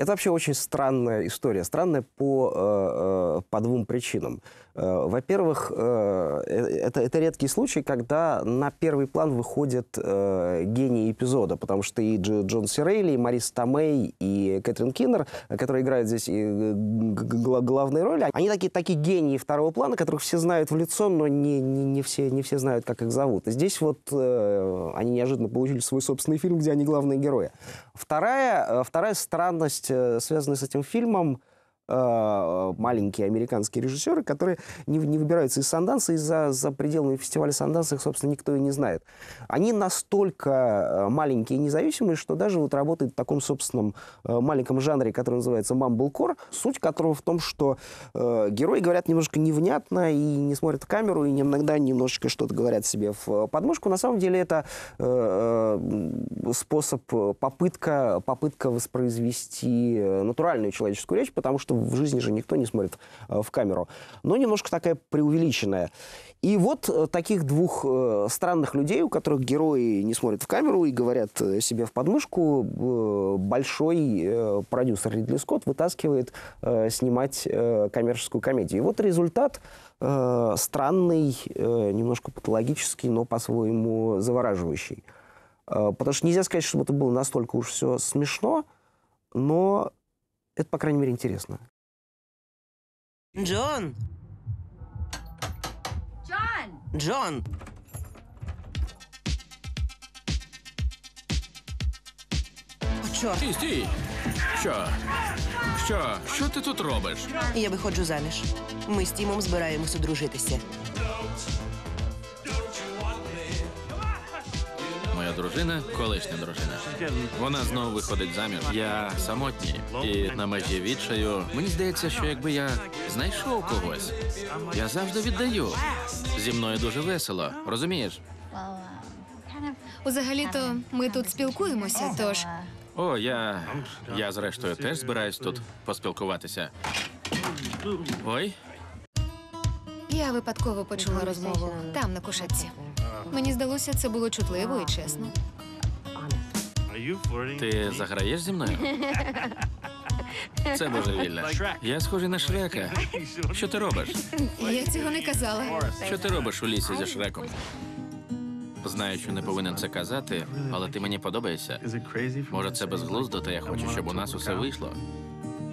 Это вообще очень странная история. Странная по, э, э, по двум причинам. Э, Во-первых, это, это редкий случай, когда на первый план выходят гении эпизода, потому что и Дж- Джон Сирейли, и Марис Томей, и Кэтрин Киннер, которые играют здесь главные роли, они такие, такие гении второго плана, которых все знают в лицо, но не, не, не, все, не все знают, как их зовут. И здесь вот они неожиданно получили свой собственный фильм, где они главные герои. Вторая, вторая странность, связанная с этим фильмом, э, маленькие американские режиссеры, которые не, не выбираются из Санданса, и за, за пределами фестиваля Санданса их, собственно, никто и не знает. Они настолько э, маленькие и независимые, что даже вот работают в таком собственном э, маленьком жанре, который называется мамблкор, суть которого в том, что э, герои говорят немножко невнятно и не смотрят в камеру, и иногда немножечко что-то говорят себе в подмышку. На самом деле это э, способ, попытка, попытка воспроизвести натуральную человеческую речь, потому что в жизни же никто не смотрит э, в камеру. Но немножко такая преувеличенная. И вот э, таких двух э, странных людей, у которых герои не смотрят в камеру и говорят себе в подмышку, большой продюсер Ридли Скотт вытаскивает снимать коммерческую комедию. И вот результат странный, немножко патологический, но по-своему завораживающий. Потому что нельзя сказать, чтобы это было настолько уж все смешно, но это, по крайней мере, интересно. Джон! Джон! О, чорт, Стій, стій! Що? Що? Що ти тут робиш? я виходжу заміж. Ми з Тімом збираємось одружитися. Дружина колишня дружина. Вона знову виходить заміж. Я самотній і на межі відчаю. Мені здається, що якби я знайшов когось, я завжди віддаю. Зі мною дуже весело, розумієш? Взагалі-то ми тут спілкуємося, тож О, я. Я зрештою теж збираюсь тут поспілкуватися. Ой, я випадково почула розмову там на кушетці. Мені здалося, це було чутливо і чесно. ти заграєш зі мною? Це божевілля. Я схожий на Шрека. Що ти робиш? Я цього не казала. Що ти робиш у лісі зі Шреком? Знаю, що не повинен це казати, але ти мені подобаєшся. Може, це безглуздо, та я хочу, щоб у нас усе вийшло.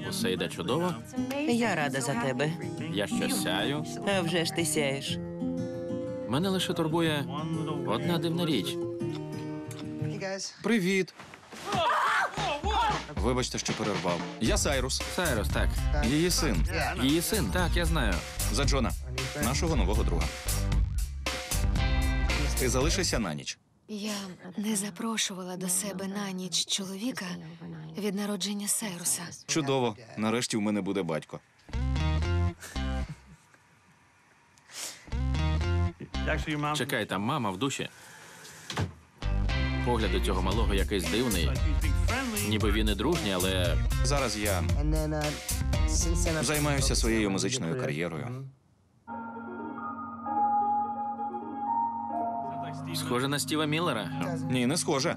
Усе йде чудово. Я рада за тебе. Я що сяю. А вже ж ти сяєш. Мене лише турбує одна дивна річ. Привіт. Вибачте, що перервав. Я Сайрус, Сайрус, так. її син. Її син, так, я знаю. За Джона, нашого нового друга. Ти залишишся на ніч. Я не запрошувала до себе на ніч чоловіка від народження Сайруса. Чудово. Нарешті в мене буде батько. Чекай, там мама в душі. Погляд у цього малого якийсь дивний. Ніби він і дружній, але Зараз я займаюся своєю музичною кар'єрою. схоже на Стіва Міллера. Ні, не схоже.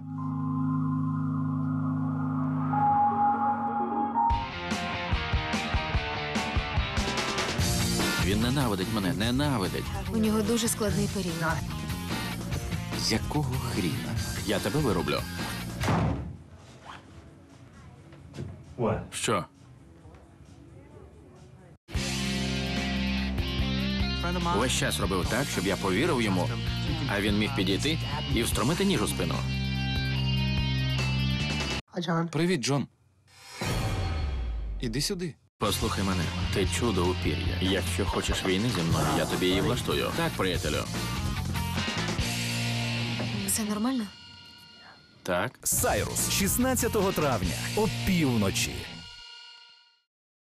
Він ненавидить мене, ненавидить. У нього дуже складний період. Якого хріна? Я тебе вироблю. Що? Весь час робив так, щоб я повірив йому, а він міг підійти і встромити ніж у спину. Привіт, Джон. Іди сюди. Послухай мене, ти чудо у пір'я. Якщо хочеш війни зі мною, я тобі її влаштую. Так, приятелю. Все нормально? Так. Сайрус 16 травня о півночі.